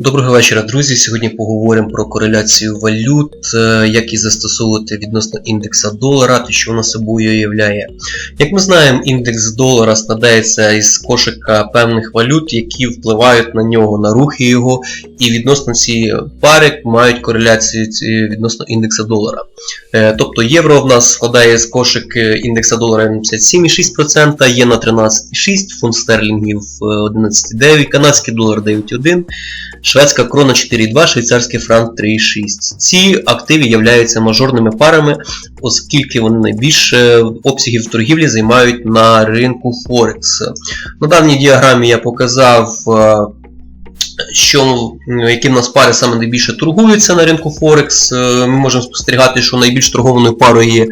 Доброго вечора, друзі. Сьогодні поговоримо про кореляцію валют, е, як її застосовувати відносно індекса долара, те, що вона собою являє. Як ми знаємо, індекс долара складається із кошика певних валют, які впливають на нього, на рухи його, і відносно цієї пари мають кореляцію відносно індекса долара. Е, Тобто євро в нас складає з кошик е, індекса долара 57,6%, єна 13,6%, фунт стерлінгів е, 11,9%, канадський долар 9,1%. Шведська крона 4,2, швейцарський франк 3,6. Ці активи являються мажорними парами, оскільки вони найбільше обсягів торгівлі займають на ринку Форекс. На даній діаграмі я показав, е, що, які в нас пари саме найбільше торгуються на ринку Форекс. Е, Ми можемо спостерігати, що найбільш торгованою парою є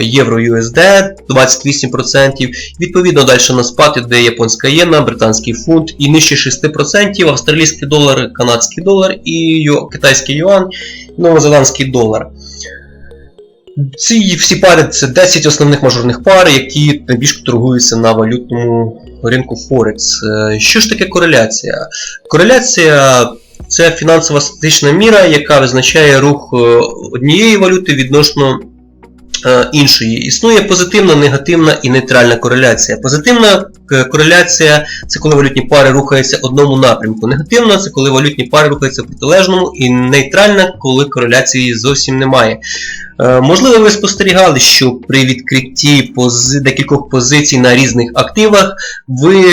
євро USD 28%. Відповідно, далі на спад іде японська єна, британський фунт і нижче 6%, австралійський долар, канадський долар і китайський юан, новозеландський долар. Ці всі пари це 10 основних мажорних пар, які найбільш торгуються на валютному ринку Форекс. Е, Що ж таке кореляція? Кореляція це фінансова статична міра, яка визначає рух е, однієї валюти відносно е, іншої. Існує позитивна, негативна і нейтральна кореляція. Позитивна кореляція це коли валютні пари рухаються одному напрямку. Негативна це коли валютні пари рухаються в протилежному, і нейтральна, коли кореляції зовсім немає. Е, Можливо, ви спостерігали, що при відкритті пози... декількох позицій на різних активах ви,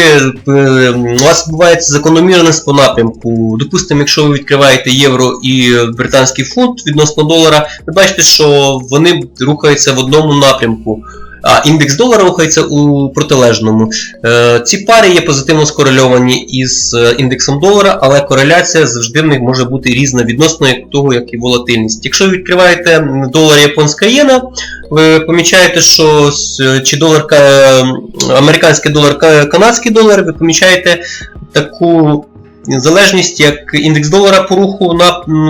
е, у вас відбувається закономірність по напрямку. Допустимо, якщо ви відкриваєте євро і британський фунт відносно долара, ви бачите, що вони рухаються в одному напрямку. А індекс долара рухається у протилежному. Е, Ці пари є позитивно скорельовані із е, індексом долара, але кореляція завжди в них може бути різна відносно того, як і волатильність. Якщо ви відкриваєте долар японська єна, ви помічаєте, що чи долар ка- американський долар, канадський долар, ви помічаєте таку залежність, як індекс долара по руху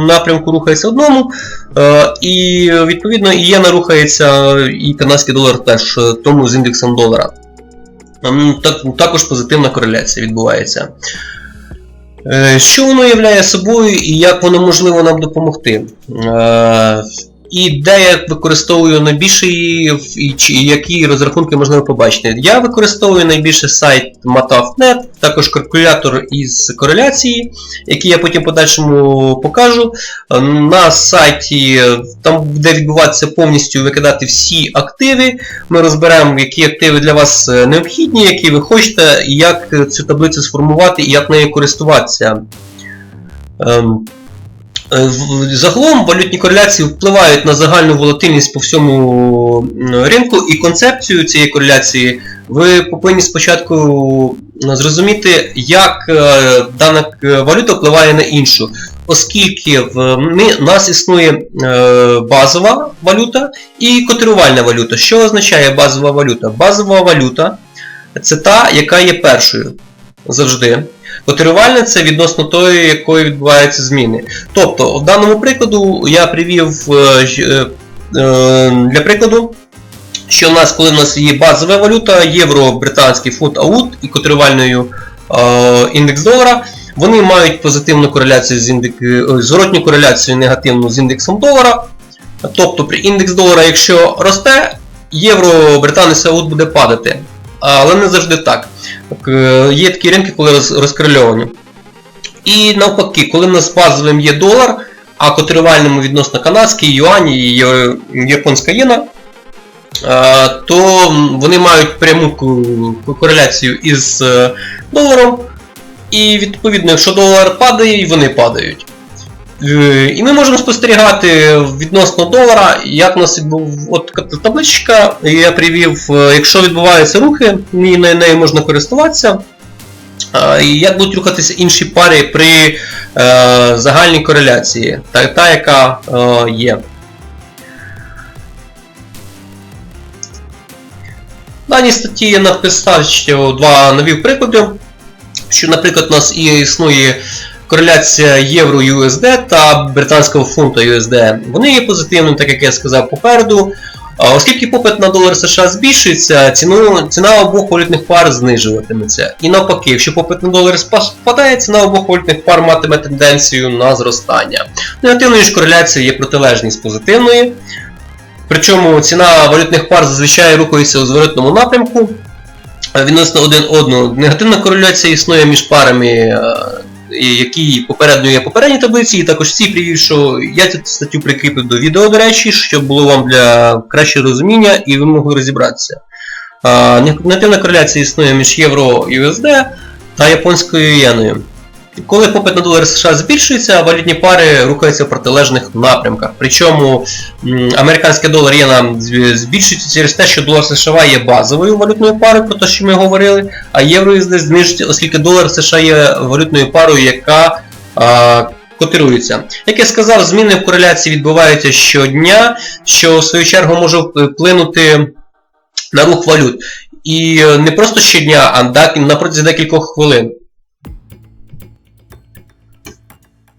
напрямку рухається одному, е, і відповідно і єна рухається, і канадський долар теж е, тому з індексом долара. Також позитивна кореляція відбувається. Е, Що воно являє собою і як воно можливо нам допомогти? І де я використовую найбільше і які розрахунки можливо побачити. Я використовую найбільше сайт Mataf.net, також калькулятор із кореляції, який я потім подальшому покажу. На сайті, там де відбуватися повністю викидати всі активи. Ми розберемо, які активи для вас е, необхідні, які ви хочете, і як е, цю таблицю сформувати і як нею користуватися. Е, Загалом валютні кореляції впливають на загальну волатильність по всьому ринку, і концепцію цієї кореляції ви повинні спочатку зрозуміти, як е, дана е, валюта впливає на іншу. Оскільки в нас існує базова валюта і котирувальна валюта. Що означає базова валюта? Базова валюта це та, яка є першою завжди. Котирувальна це відносно тої, якої відбуваються зміни. Тобто, в даному прикладу я привів е, е, е, для прикладу, що в нас, коли в нас є базова валюта, євро, британський фунт аут і котирувальною індекс долара, вони мають позитивну кореляцію з індек... зворотню кореляцію негативну з індексом долара. Тобто при індекс долара, якщо росте, євро, британець аут буде падати. Але не завжди так. Е, Є такі ринки, коли роз- розкорельовані. І навпаки, коли в нас базовим є долар, а котирувальному відносно канадський, юань і японська єна, то вони мають пряму кореляцію із е, доларом. І відповідно, якщо долар падає, і вони падають. Е, І ми можемо спостерігати відносно долара, як у нас от табличка, я привів, е, якщо відбуваються рухи, нею можна користуватися. І як будуть рухатися інші пари при е, загальній кореляції, та, та яка є. В даній статті я написав два нові приклади, що, наприклад, у нас і існує кореляція євро USD та британського фунта USD. Вони є позитивними, так як я сказав попереду. Оскільки попит на долар США збільшується, ціну, ціна обох валютних пар знижуватиметься. І навпаки, якщо попит на долар спа- спадає, ціна обох валютних пар матиме тенденцію на зростання. Негативною ж кореляцією є протилежність позитивної. Причому ціна валютних пар зазвичай рухається у зворотному напрямку е, відносно один одного. Негативна кореляція існує між парами, які попередньо попередній таблиці, і також ці привів, що я цю статтю прикріплю до відео, до речі, щоб було вам для кращого розуміння і ви могли розібратися. Негативна кореляція існує між євро і USD та японською єною. Коли попит на долар США збільшується, валютні пари рухаються в протилежних напрямках. Причому американський долар єна з- збільшується через те, що долар США є базовою валютною парою, про те, що ми говорили, а євро знижується, оскільки долар США є валютною парою, яка а, котирується. Як я сказав, зміни в кореляції відбуваються щодня, що в свою чергу може вплинути на рух валют. І е, не просто щодня, а на протязі декількох хвилин.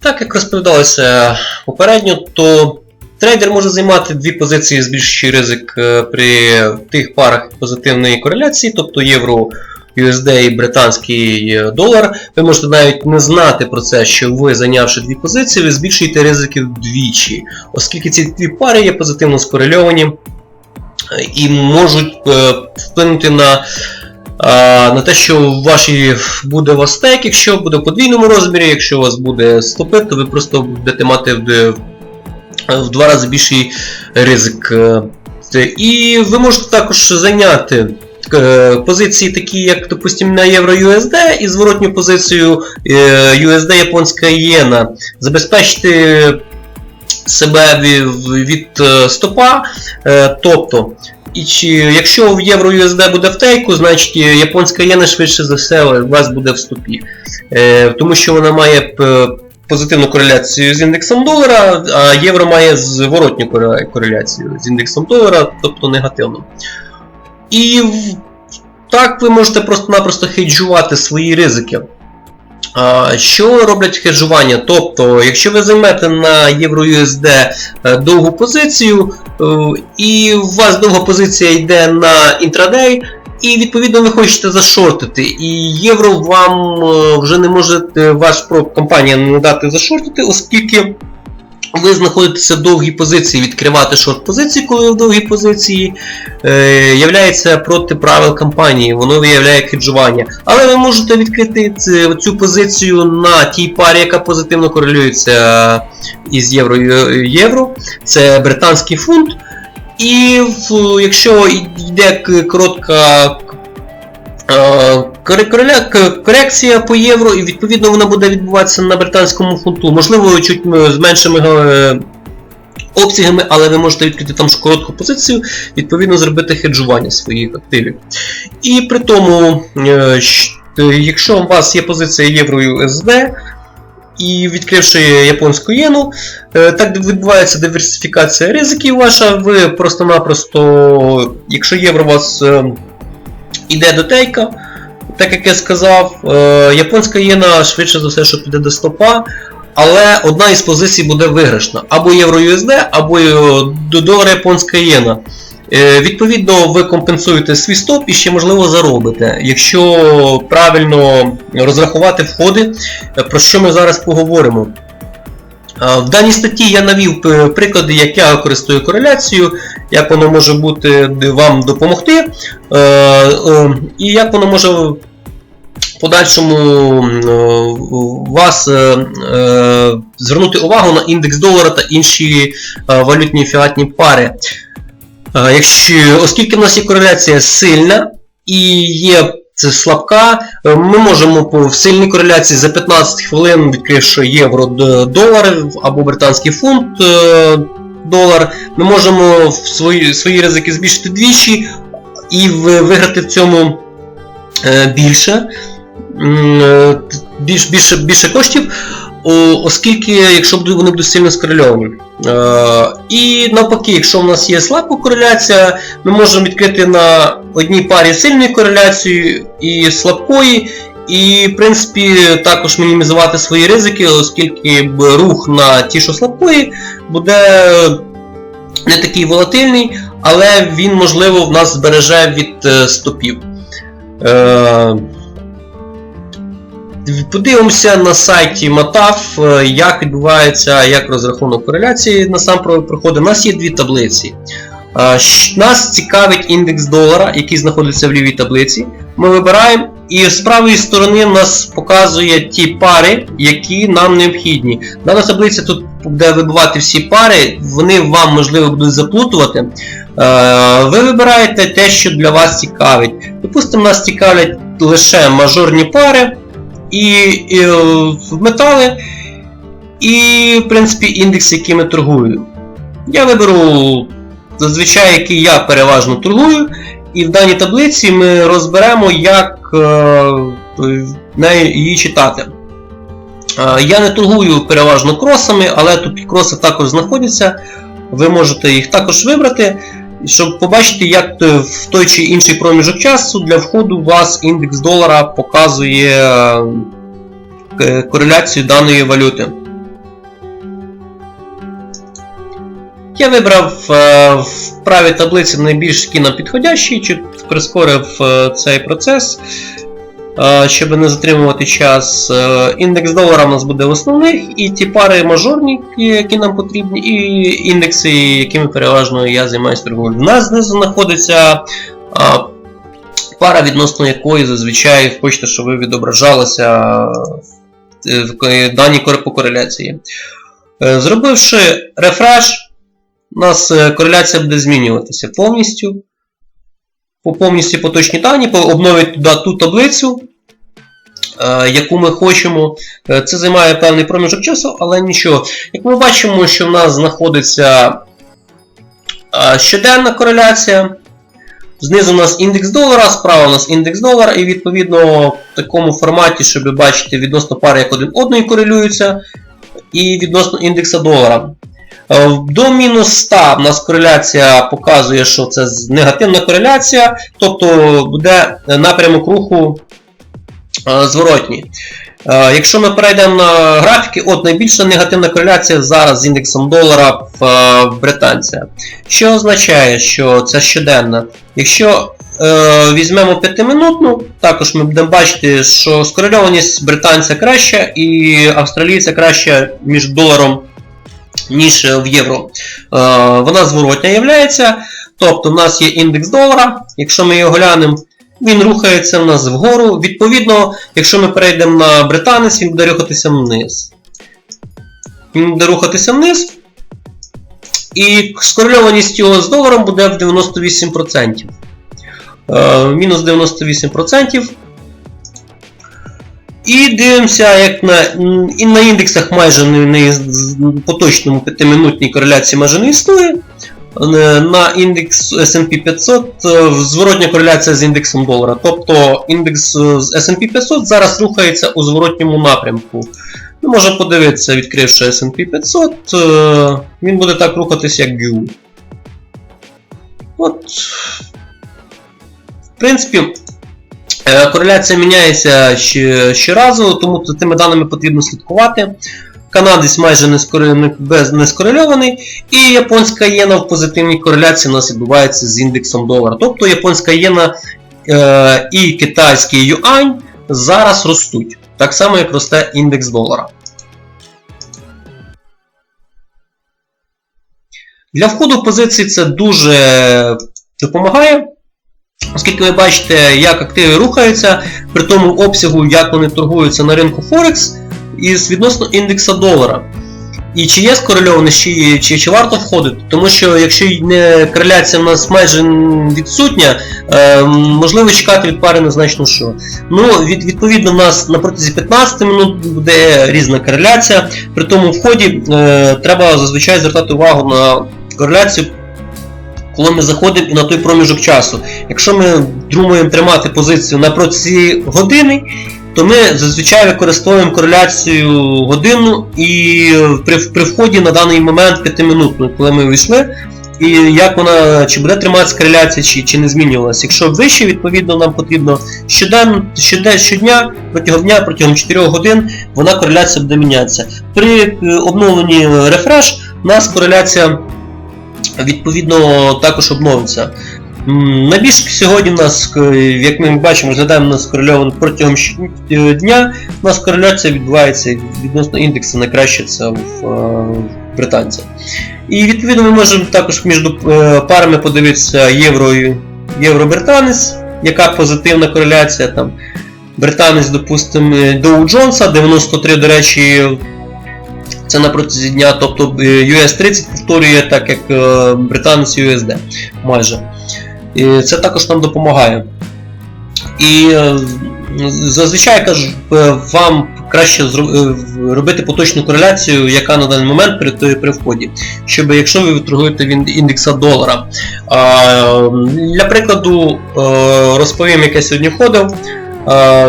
Так як розповідалося попередньо, то трейдер може займати дві позиції, збільшуючи ризик е, при тих парах позитивної кореляції, тобто євро, USD і британський е, долар. Ви можете навіть не знати про це, що ви зайнявши дві позиції, ви збільшуєте ризики вдвічі, оскільки ці дві пари є позитивно скорельовані е, і можуть вплинути на на те, що в вашій буде у вас стейк, якщо буде в подвійному розмірі, якщо у вас буде стопи, то ви просто будете мати в, в два рази більший ризик. Е, І ви можете також зайняти е, позиції, такі як, допустимо, на євро USD і зворотню позицію е, USD японська єна, забезпечити себе від, е, стопа, е, тобто і чи, якщо в євро USD буде в тейку, значить е, японська єна швидше за все у вас буде в стопі. Тому що вона має позитивну кореляцію з індексом долара, а євро має зворотню кореляцію з індексом долара, тобто негативну. І так ви можете просто-напросто хеджувати свої ризики. Що роблять хеджування? Тобто, якщо ви займете на EURUSD е, довгу позицію, е, і у вас довга позиція йде на інтрадей, і відповідно ви хочете зашортити, і євро вам е, вже не може ваша компанія надати зашортити, оскільки ви знаходитеся в довгій позиції, відкривати шорт позиції, коли ви в довгій позиції, е, являється проти правил компанії, воно виявляє хеджування. Але ви можете відкрити цю позицію на тій парі, яка позитивно корелюється із євро євро. Це британський фунт. І якщо йде коротка корекція по євро, і відповідно вона буде відбуватися на британському фунту. Можливо, чуть е, з меншими е, обсягами, але ви можете відкрити там коротку позицію, відповідно зробити хеджування своїх активів. І при тому, е, е, якщо у вас є позиція євро USD, і відкривши японську єну, е, так відбувається диверсифікація ризиків ваша. Ви просто-напросто, якщо євро у вас е, іде до тейка, так як я сказав, е, японська єна швидше за все, що піде до стопа, але одна із позицій буде виграшна. Або євро USD, або е, до долара японська єна. Е, Відповідно, ви компенсуєте свій стоп і ще можливо заробите, якщо правильно розрахувати входи, про що ми зараз поговоримо. В даній статті я навів приклади, як я користую кореляцією, як воно може бути вам допомогти, е, е, і як воно може в подальшому е, вас е, е, звернути увагу на індекс долара та інші е, валютні фіатні пари. Е, Якщо, оскільки в нас є кореляція сильна і є це слабка, е, ми можемо в сильній кореляції за 15 хвилин, відкривши євро долар або британський фунт е, долар, ми можемо свої, свої ризики збільшити двічі і виграти в цьому е, більше, більше, більше коштів, оскільки якщо вони будуть сильно скорельовані. Е, І навпаки, якщо в нас є слабка кореляція, ми можемо відкрити на одній парі сильної кореляції і слабкої, і в принципі також мінімізувати свої ризики, оскільки рух на ті, що слабкої, буде не такий волатильний, але він, можливо, в нас збереже від е, стопів. Подивимося на сайті Матав, е, як відбувається як розрахунок кореляції насамперед проходить. У нас є дві таблиці. Е, Нас цікавить індекс долара, який знаходиться в лівій таблиці. Ми вибираємо, і з правої сторони нас показує ті пари, які нам необхідні. Дана таблиця тут буде вибивати всі пари, вони вам можливо будуть заплутувати. Е, Ви вибираєте те, що для вас цікавить. Допустимо, нас цікавлять лише мажорні пари і, і е, метали, і, в принципі, індекс, якими торгую. Я виберу зазвичай, який я переважно торгую, і в даній таблиці ми розберемо, як е, нею її читати. Е, Я не торгую переважно кросами, але тут кроси також знаходяться. Ви можете їх також вибрати, щоб побачити, як в той чи інший проміжок часу для входу у вас індекс долара показує е, кореляцію даної валюти. Я вибрав е, в правій таблиці найбільш кінопідходящий, чи прискорив е, цей процес, е, щоб не затримувати час. Е, Індекс долара у нас буде в основних, і ті пари мажорні, які нам потрібні, і індекси, якими переважно я займаюся торговлею. У нас знизу знаходиться е, пара, відносно якої зазвичай хочете, щоб ви відображалися е, в даній по кореляції. Е, Зробивши рефреш, у нас е, кореляція буде змінюватися повністю. По повністю поточні дані, обновить туди ту таблицю, е, яку ми хочемо. Е, Це займає певний проміжок часу, але нічого. Як ми бачимо, що в нас знаходиться е, щоденна кореляція. Знизу у нас індекс долара, справа у нас індекс долара, і відповідно в такому форматі, щоб бачити відносно пари, як один одної корелюються, і відносно індекса долара. Е, До мінус 100 в нас кореляція показує, що це негативна кореляція, тобто буде напрямок руху е, зворотній. Е, Якщо ми перейдемо на графіки, от найбільша негативна кореляція зараз з індексом долара в, британця. Що означає, що це щоденна? Якщо візьмемо 5-минутну, також ми будемо бачити, що скорельованість британця краща і австралійця краща між доларом ніж в євро. Е, вона зворотня являється. Тобто в нас є індекс долара, якщо ми його глянемо, він рухається в нас вгору. Відповідно, якщо ми перейдемо на британець, він буде рухатися вниз. Він буде рухатися вниз. І скорельованість його з доларом буде в 98%. Е, мінус 98%. І дивимося, як на, і на індексах майже не, не з- по точному 5-минутній кореляції майже не існує. Е, На індекс S&P 500 е, зворотня кореляція з індексом долара. Тобто індекс е, з S&P 500 зараз рухається у зворотньому напрямку. Ми можемо подивитися, відкривши S&P 500, е, він буде так рухатись, як GU. От. В принципі, Кореляція міняється щоразу, тому за тими даними потрібно слідкувати. Канадець майже не скорельований, і японська єна в позитивній кореляції у нас відбувається з індексом долара. Тобто японська єна е, і китайський юань зараз ростуть. Так само, як росте індекс долара. Для входу в позиції це дуже допомагає. Оскільки ви бачите, як активи рухаються, при тому обсягу, як вони торгуються на ринку Форекс, із відносно індекса долара. І чи є скорельованість, чи, чи, чи варто входити, тому що якщо не кореляція в нас майже відсутня, е, можливо чекати від пари незначно що. Ну, від, відповідно, в нас на протязі 15 минут буде різна кореляція. При тому вході е, треба зазвичай звертати увагу на кореляцію коли ми заходимо і на той проміжок часу. Якщо ми думаємо тримати позицію на протязі години, то ми зазвичай використовуємо кореляцію годину і при, при вході на даний момент 5-минутну, коли ми вийшли, і як вона, чи буде триматися кореляція, чи, чи не змінювалася. Якщо вище, відповідно, нам потрібно щоденно, щодня, щодня, протягом дня, протягом 4 годин, вона кореляція буде мінятися. При е, обновленні рефреш у нас кореляція відповідно також обновиться. Найбільш сьогодні в нас, е, як ми бачимо, розглядаємо нас корельований протягом е, дня, у нас кореляція відбувається відносно індексу найкраще це в е, британця. І відповідно ми можемо також між парами подивитися євро, євро-британець, яка позитивна кореляція там. Британець, допустимо, Доу Джонса 93, до речі, це на протязі дня, тобто е, US 30 повторює так, як е, британець USD майже. І це також нам допомагає. І е, зазвичай я кажу, вам краще робити поточну кореляцію, яка на даний момент при, при вході. Щоб якщо ви торгуєте індекса долара. Для прикладу, розповім, як я сьогодні входив.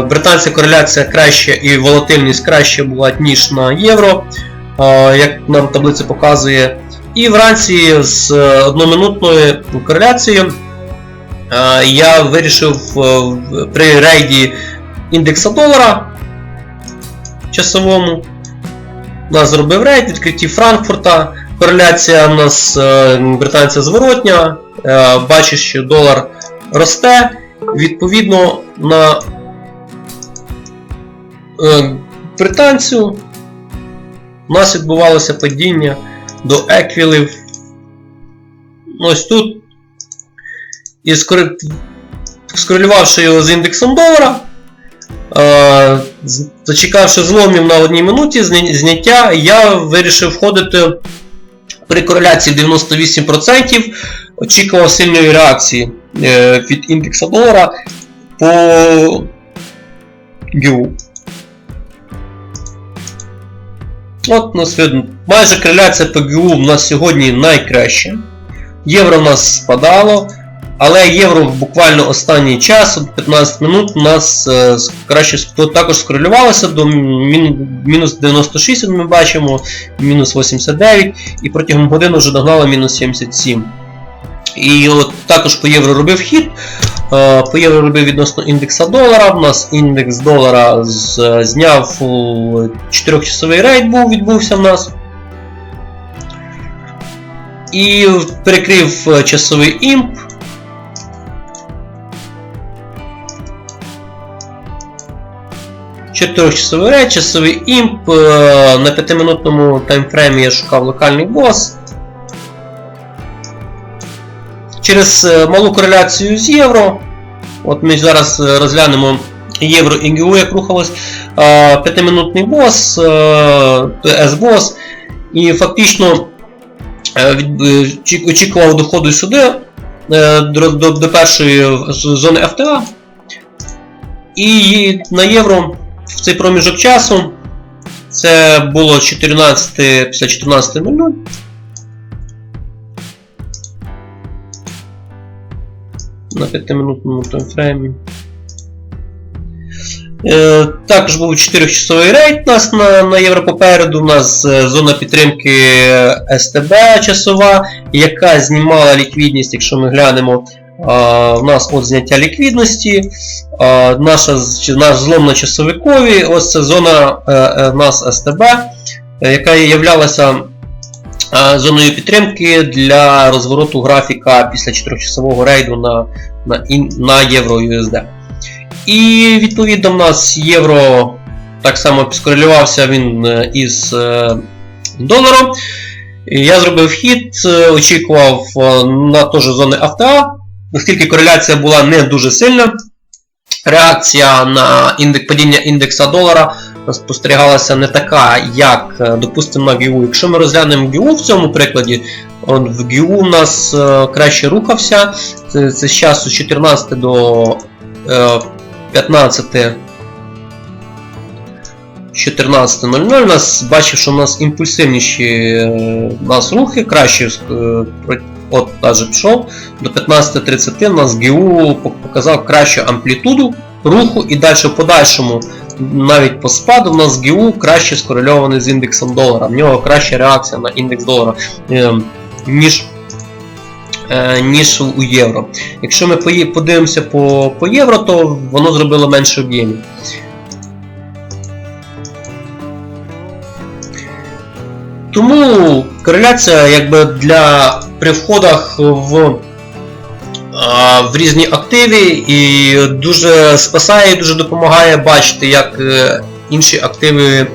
Британська кореляція краще і волатильність краще була, ніж на євро, як нам таблиця показує. І вранці з е, одноминутною кореляцією е, я вирішив е, при рейді індекса долара часовому. Нас зробив рейд, відкритті Франкфурта. Кореляція у нас британця зворотня. Бачиш, що долар росте. Відповідно на британцю у нас відбувалося падіння до еквілів. Ось тут. І скорелювавши його з індексом долара, е, зачекавши зломів на одній минуті зняття, я вирішив входити при кореляції 98%, очікував сильної реакції е, від індекса долара по ГЮ. От нас видно, майже криляція ПГУ в нас сьогодні найкраще. Євро в нас спадало, але євро буквально останній час, от 15 минут, у нас е, краще також скорелювалося до мінус 96, ми бачимо, мінус 89, і протягом години вже догнало мінус 77. І от також по євро робив хід. Е, По євро робив відносно індекса долара. У нас індекс долара зняв 4-часовий рейд був, відбувся в нас. І перекрив е, часовий імп. Чотирьохчасовий рейд, часовий імп. е, На 5-минутному таймфреймі я шукав локальний бос. Через е, малу кореляцію з євро. От ми зараз е, розглянемо євро і ГУ, як рухалось. Е, 5-минутний бос. І фактично е, від- е, чі- очікував доходу сюди до, до, до першої зони FTA. І на євро в цей проміжок часу це було 14, після 14.00. На 5-минутному таймфреймі. Е, також був 4-часовий рейд у нас на, на євро попереду. У нас е, зона підтримки СТБ часова, яка знімала ліквідність, якщо ми глянемо. А, у нас от зняття ліквідності, а, наша, наш злом на часовикові, ось це зона е, е, нас СТБ, е, яка являлася е, зоною підтримки для розвороту графіка після 4-часового рейду на, на, на євро USD. І відповідно в нас євро так само скорелювався він е, із е, доларом. Я зробив хід, е, очікував е, на теж зони авто, оскільки кореляція була не дуже сильна. Реакція на індек, падіння індекса долара спостерігалася не така, як, е, допустимо, на. Якщо ми розглянемо ГІУ в цьому прикладі, он в ГІУ у нас е, краще рухався. Це, це з часу з 14 до е, 15 14.00 нас бачив, що у нас імпульсивніші е, у нас рухи, краще е, от навіть пішов до 15.30 у нас ГУ показав кращу амплітуду руху і далі в подальшому навіть по спаду у нас ГУ краще скорельований з індексом долара. В нього краща реакція на індекс долара, е, ніж, е, ніж у євро. Якщо ми подивимося по, по євро, то воно зробило менше об'ємів. Тому кореляція якби для при входах в, в різні активи і дуже спасає, дуже допомагає бачити, як е, інші активи е,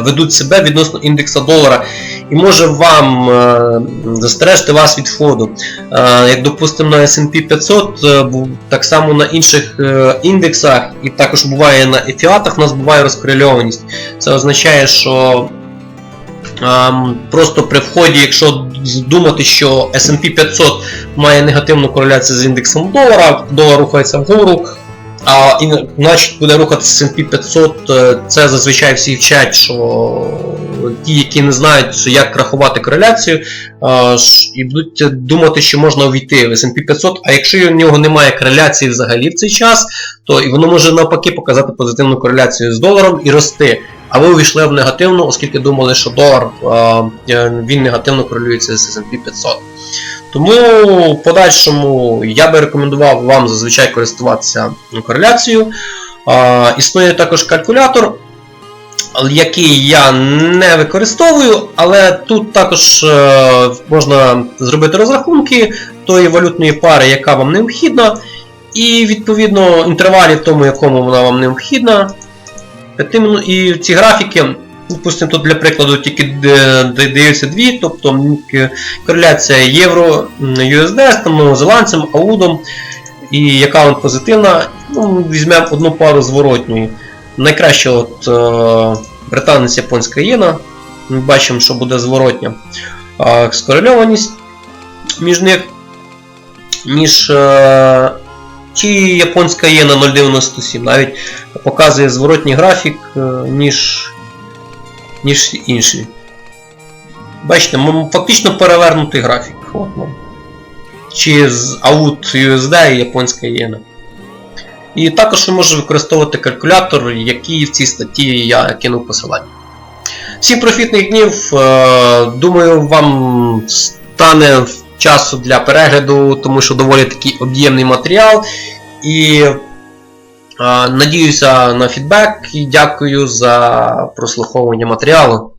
ведуть себе відносно індекса долара і може вам е, застережити вас від входу. Е, Як допустимо на S&P 500, е, так само на інших е, індексах, і також буває на ефіатах, у нас буває розкорельованість. Це означає, що просто при вході, якщо думати, що S&P 500 має негативну кореляцію з індексом долара, долар рухається вгору, а і, значить буде рухатися S&P 500, е, це зазвичай всі вчать, що ті, які не знають, як рахувати кореляцію, і будуть думати, що можна увійти в S&P 500, а якщо в нього немає кореляції взагалі в цей час, то і воно може навпаки показати позитивну кореляцію з доларом і рости. А ви увійшли в негативну, оскільки думали, що долар е, він негативно корелюється з S&P 500. Тому в подальшому я би рекомендував вам зазвичай користуватися кореляцією. Е, Існує також калькулятор, який я не використовую, але тут також е, можна зробити розрахунки тої валютної пари, яка вам необхідна, і відповідно інтервалі в тому, якому вона вам необхідна. І ці графіки, допустимо, тут для прикладу тільки е, д- даються дві, тобто кореляція євро USD з новозеландцем, аудом, і яка вона позитивна. Ну, візьмемо одну пару зворотньої. Найкраще от е, британець японська єна. Ми бачимо, що буде зворотня е, скорельованість між них. Між е, чи японська єна 0,97, навіть показує зворотній графік, е, ніж, ніж інші. Бачите, м- фактично перевернутий графік. От вам. Чи з AUT USD і японська єна. І також ви можете використовувати калькулятор, який в цій статті я кинув посилання. Всім профітних днів. е, Думаю, вам стане часу для перегляду, тому що доволі такий об'ємний матеріал. І надіюся на фідбек і дякую за прослуховування матеріалу.